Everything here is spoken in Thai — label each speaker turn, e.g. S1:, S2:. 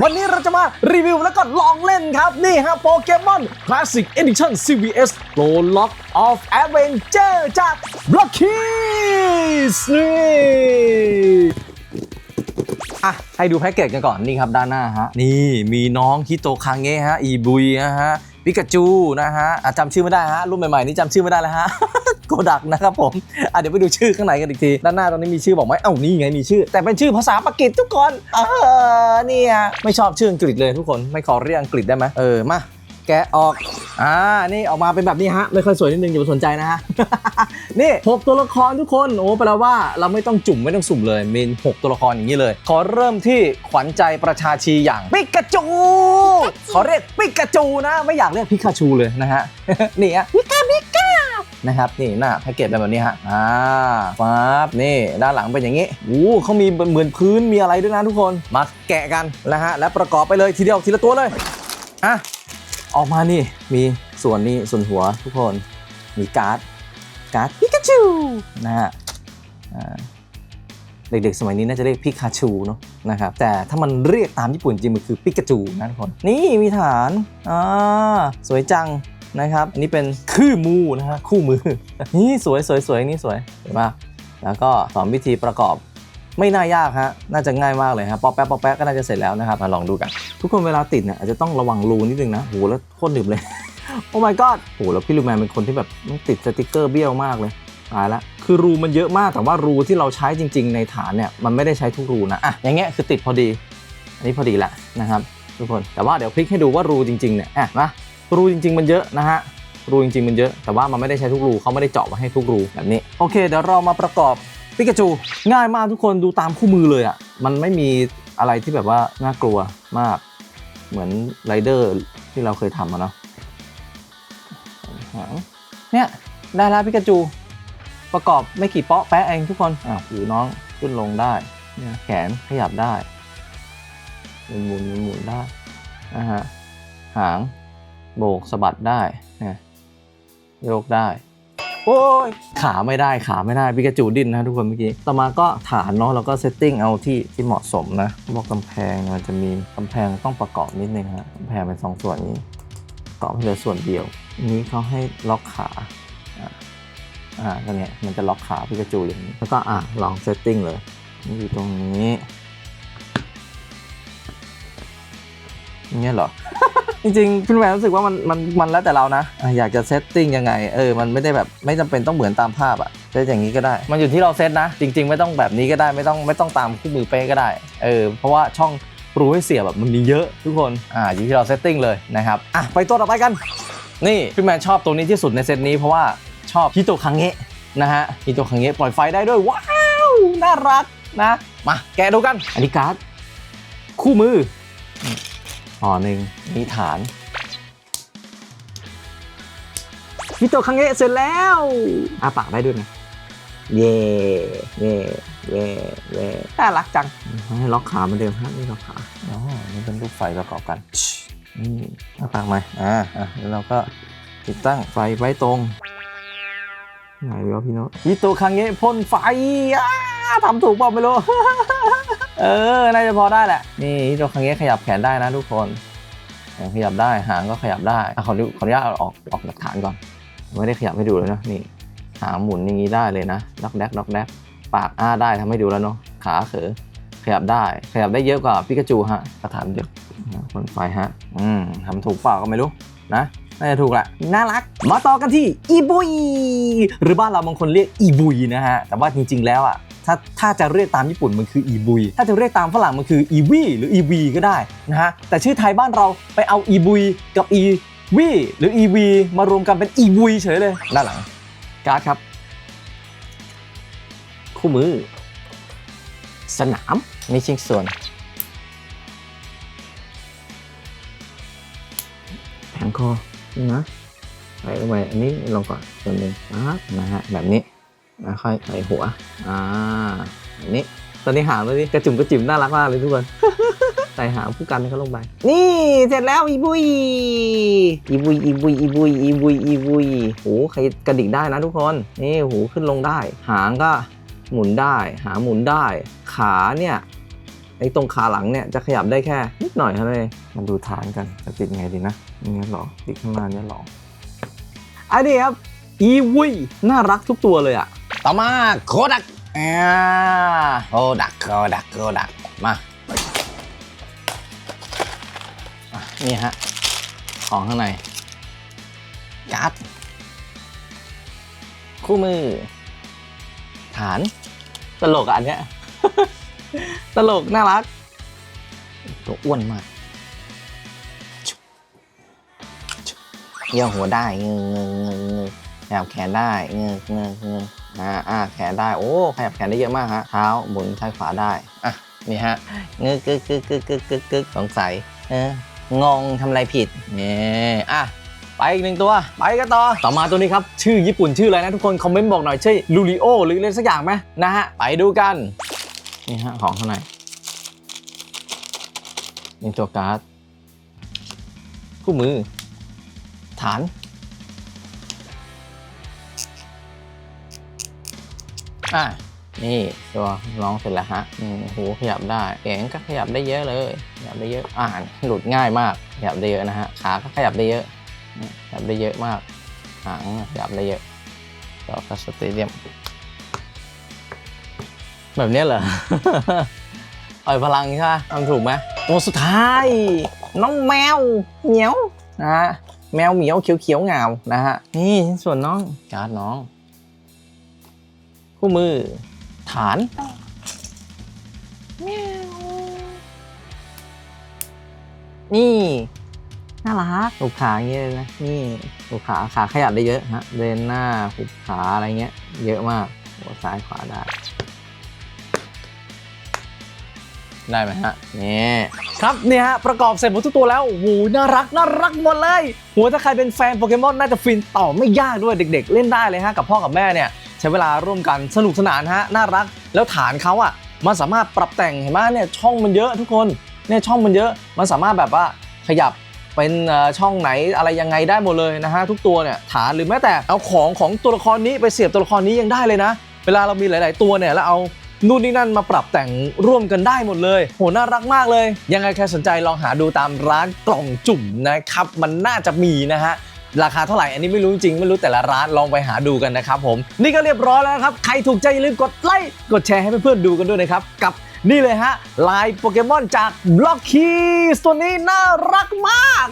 S1: วันนี้เราจะมารีวิวแล้วก็ลองเล่นครับ นี่ฮะโปเกมอน Classic Edition CVS Prologue of Avenger จาก r o c k i s นี่อะให้ดูแพ็กเกจกันก่อน นี่ครับด้านหน้าฮะ นี่มีน้องฮิโตคังเงะฮะ อีบุยนะฮะ ปิกาจูนะฮะอะจำชื่อไม่ได้ฮะรุ่นใหม่ๆนี้จำชื่อไม่ได้แล้วฮะโกดักนะครับผมอะเดี๋ยวไปดูชื่อข้างในกันอีกที ด้านหน้าตอนนี้มีชื่อบอกไหมเอ้านี่ไงมีชื่อ แต่เป็นชื่อภาษาปากีสทุกคนเออเนี่ยไม่ชอบชื่ออังกฤษเลยทุกคนไม่ขอเรียกอังกฤษได้ไหมเออมา แกะออก อ่า นี่ออกมาเป็นแบบนี้ฮะ ไม่ค่อยสวยนิดนึงอย่าไปสนใจนะฮะ นี่หกตัวละครทุกคน โอ้แปลว่าเราไม่ต้องจุ่มไม่ต้องสุ่มเลยมีหกตัวละครอย่างนี้เลย ขอเริ่มที่ขวัญใจประชาชีอย่างปิกาจู ขอเรียกปิกาจูนะ ไม่อยากเรียกพิกาชูเลยนะฮะ นี่ฮะพิกาพิกานะครับนี่หน้าแพ็กเกจเป็นแบบนี้ฮะอ่าฟับนี่ด้านหลังเป็นอย่างนี้อู้เขามีเหมือนพื้นมีอะไรด้วยนะทุกคนมาแกะกันนะฮะและประกอบไปเลยทีเดียวทีละตัวเลยอะ ออกมานี่มีส่วนนี้ส่วนหัวทุกคนมีการ์ดการ์ดพิกาชูนะฮะเด็กๆสมัยนี้น่าจะเรียกพิคาชูเนาะนะครับแต่ถ้ามันเรียกตามญี่ปุ่นจริงมันคือปิกาจูนะทุกคน นี่มีฐานอ่าสวยจังนะครับอันนี้เป็นคู่มือนะฮะคู่มือนี่สวยสวยสวยนี่สวยเห็นปะแล้วก็สอนวิธีประกอบ ไม่น่ายากฮะ น่าจะง่ายมากเลยครับป๊อปแป๊บป๊อปแป๊บก็น่าจะเสร็จแล้วนะครับ มาลองดูกัน ทุกคนเวลาติดเนี่ยอาจจะต้องระวังรูนิดนึงนะ โห แล้วโคตรหนึบเลย โอ้ my god โห แล้วพี่ลูกแมนเป็นคนที่แบบติดสติกเกอร์เบี้ยวมากเลย ตายละ คือรูมันเยอะมาก แต่ว่ารูที่เราใช้จริง ๆ ในฐานเนี่ย มันไม่ได้ใช้ทุกรูนะ อะ อย่างเงี้ยคือติดพอดี อันนี้พอดีละนะครับทุกคน แต่ว่าเดี๋ยวพลิกให้ดูว่ารูจริงๆเนี่ย อะมารูจริง ๆ มันเยอะนะฮะ รูจริงๆมันเยอะ แต่ว่ามันไม่ได้ใช้ทุกรูเขาไม่ได้เจาะมาให้ทุกรูแบบนี้ โอเค เดี๋ยวเรามาประกอบ ปิกาจูง่ายมากทุกคนดูตามคู่มือเลยอะ มันไม่มีอะไรที่แบบว่าน่ากลัวมาก เหมือนไรเดอร์ที่เราเคยทำอะเนาะหางเนี่ย ได้แล้วพิกาจู ประกอบไม่กี่เปาะแปะเองทุกคนอะหูน้องขึ้นลงได้เนี่ยแขนขยับได้หมุนหมุนหมุนหมุนได้นะฮะหางโบกสะบัดได้เนี่ยโยกได้ โอ้ยขาไม่ได้ขาไม่ได้พิกาจูดิ้นนะทุกคนเมื่อกี้ ต่อมาก็ฐานเนาะแล้วก็เซตติ้งเอาที่ที่เหมาะสมนะบอกกำแพงเนี่ยมันจะมีกำแพงต้องประกอบนิดนึงฮะกำแพงเป็นสองส่วนนี้เกาะให้เหลือส่วนเดียวอันนี้เขาให้ล็อกขาอ่าอ่าตรงเนี้ยมันจะล็อกขาพิกาจูอย่างนี้แล้วก็อ่าลองเซตติ้งเลยนี่อยู่ตรงนี้อย่างเงี้ยเหรอ จริงๆพี่แมนรู้สึกว่ามันมันมันแล้วแต่เรานะอะอยากจะเซตติ้งยังไงเออมันไม่ได้แบบไม่จำเป็นต้องเหมือนตามภาพอะเซตอย่างนี้ก็ได้ มันอยู่ที่เราเซตนะ จริง ๆ ไม่ต้องแบบนี้ก็ได้ไม่ต้องไม่ต้องตามคู่มือเป๊ะก็ได้เออเพราะว่าช่องรูให้เสียแบบมันมีเยอะทุกคนอ่าอยู่ที่เราเซตติ้งเลยนะครับอะไปตัวต่อไปกัน นี่พี่แมนชอบตัวนี้ที่สุดในเซตนี้เพราะว่าชอบฮิโตคังเงะนะฮะฮิโตคังเงะปล่อยไฟได้ด้วยว้าวน่ารักนะมาแกะดูกันอันนี้การ์ดคู่มือ ห่อหนึ่งมีฐานฮิโตคังเงะเสร็จแล้วอาปากได้ด้วยนะเย่เย่เย่เย่น่ารักจังให้ล็อกขาเหมือนเดิมฮะนี่ล็อกขาอ๋อนี่เป็นรูปไฟประกอบกันนี่หน้าต่างไหมอ่าอะแล้วเราก็ติดตั้งไฟไว้ตรงไหนวะพี่โน้ตยิโตคังเงะพ่นไฟอ่าทำถูกเปล่าไม่รู้ เออ น่าจะพอได้แหละ นี่ยิโตคังเงะขยับแขนได้นะทุกคนขยับได้ หางก็ขยับได้อะขอขออนุญาตเอาออกออกหลักฐานก่อน ไม่ได้ขยับให้ดูเลยนะ นี่ หางหมุนอย่างนี้ได้เลยนะล็อกแดกล็อกแดกปากอ้าได้ทำให้ดูแล้วเนาะ ขาเขอขยับได้ ขยับได้เยอะกว่าปิกาจูฮะกระถานเดียวคนไฟฮะ อืมทำถูกเปล่าก็ไม่รู้นะน่าจะถูกแหละ น่ารัก มาต่อกันที่อีบุย หรือบ้านเราบางคนเรียกอีบุยนะฮะ แต่ว่าจริง ๆ แล้วอะ ถ้าถ้าจะเรียกตามญี่ปุ่นมันคืออีบุย ถ้าจะเรียกตามฝรั่งมันคืออีวีหรืออีวีก็ได้นะฮะ แต่ชื่อไทยบ้านเราไปเอาอีบุยกับอีวีหรืออีวีมารวมกันเป็นอีบุยเฉยเลย ด้านหลังการ์ดครับ คู่มือ สนามมีชิ้นส่วนแผงคอนะใส่ลงไปอันนี้ลงก่อนส่วนหนึ่งนะฮะแบบนี้ แล้วค่อยใส่หัว อ่าแบบนี้ ตอนนี้หางเลยดิกระจุ่มกระจิ๋มน่ารักมากเลยทุกคน ใส่หางผู้กันเขาลงไป นี่เสร็จแล้วอีบุย อีบุย อีบุย อีบุย อีบุย อีบุยหูใครกระดิกได้นะทุกคน นี่หูขึ้นลงได้ หางก็หมุนได้ หางหมุนได้ ขาเนี่ยไอ้ตรงขาหลังเนี่ยจะขยับได้แค่นิดหน่อยเท่านั้นเองมาดูฐานกันจะติดไงดีนะอย่างเงี้ยหรอติดข้างหน้าเนี่ยหรออันนี้ครับอีวุ้ยน่ารักทุกตัวเลยอะ ต่อมาโคดักอ่าโคดักโคดักโคดักมานี่ฮะ ของข้างในการ์ดคู่มือ ฐาน ตลกอันเนี้ย ตลก น่ารัก ตัวอ้วนมากเยี่ยหัวได้เงือเงือเงง ยับแขนได้เงือเงือเงืออ่าอ่าแขนได้โอ้ขยับแขนได้เยอะมากฮะเท้าหมุนซ้ายขวาได้อะนี่ฮะเงือกึกกึกกึกกึกกึกกึกสงสัยเอองงทำอะไรผิดเนี่ยอะไปอีกหนึ่งตัว ไปกันต่อ ต่อมาตัวนี้ครับ ชื่อญี่ปุ่นชื่ออะไรนะทุกคน คอมเมนต์บอกหน่อยใช่ลูริโอหรืออะไรสักอย่างไหมนะฮะ ไปดูกัน นี่ฮะ ของข้างในนี่ตัวการ์ด คู่มือ ฐาน อะนี่ตัวร้องเสร็จแล้วฮะอืมหูขยับได้แขนก็ขยับได้เยอะเลยขยับได้เยอะอ่านหลุดง่ายมากขยับได้เยอะนะฮะขาก็ขยับได้เยอะขยับได้เยอะมากหางขยับได้เยอะต่อกัสเตเดียมแบบนี้เหรออ่อยพลังใช่ไหมทำถูกไหมตัวสุดท้าย น้องแมวเหมียวนะฮะแมวเหมียวเขียวๆเงานะฮะนี่ชิ้นส่วนน้องการ์ดน้อง คู่มือ ฐาน นี่น่ารักหุบขาอย่างเงี้ยเลยนะ นี่หุบขาขาขยับได้เยอะฮะเดินหน้าหุบขาอะไรเงี้ย เยอะมากหัวซ้ายขวาได้ ได้ไหมฮะนี่ครับเนี่ยฮะประกอบเสร็จหมดทุกตัวแล้วโอ้โหน่ารักน่ารักหมดเลยหัวถ้าใครเป็นแฟนโปเกมอนน่าจะฟินต่อไม่ยากด้วยเด็ก ๆ เล่นได้เลยฮะกับพ่อกับแม่เนี่ย ใช้เวลาร่วมกันสนุกสนานฮะน่ารัก แล้วฐานเขาอะมันสามารถปรับแต่งเห็นไหมเนี่ยช่องมันเยอะทุกคนเนี่ยช่องมันเยอะมันสามารถแบบว่าขยับเป็นช่องไหนอะไรยังไงได้หมดเลยนะฮะทุกตัวเนี่ยฐานหรือแม้แต่เอาของของตัวละครนี้ไปเสียบตัวละครนี้ยังได้เลยนะ เวลาเรามีหลาย ๆ ตัวเนี่ยแล้วเอานู่นนี่นั่นมาปรับแต่งร่วมกันได้หมดเลย โหน่ารักมากเลย ยังไงใครสนใจลองหาดูตามร้านกล่องจุ่มนะครับ มันน่าจะมีนะฮะ ราคาเท่าไหร่อันนี้ไม่รู้จริงไม่รู้แต่ละร้านลองไปหาดูกันนะครับผมนี่ก็เรียบร้อยแล้วครับ ใครถูกใจอย่าลืมกดไลค์กดแชร์ให้เพื่อนๆดูกันด้วยนะครับกับนี่เลยฮะลายโปเกมอนจากบล็อกคีสตัวนี้น่ารักมาก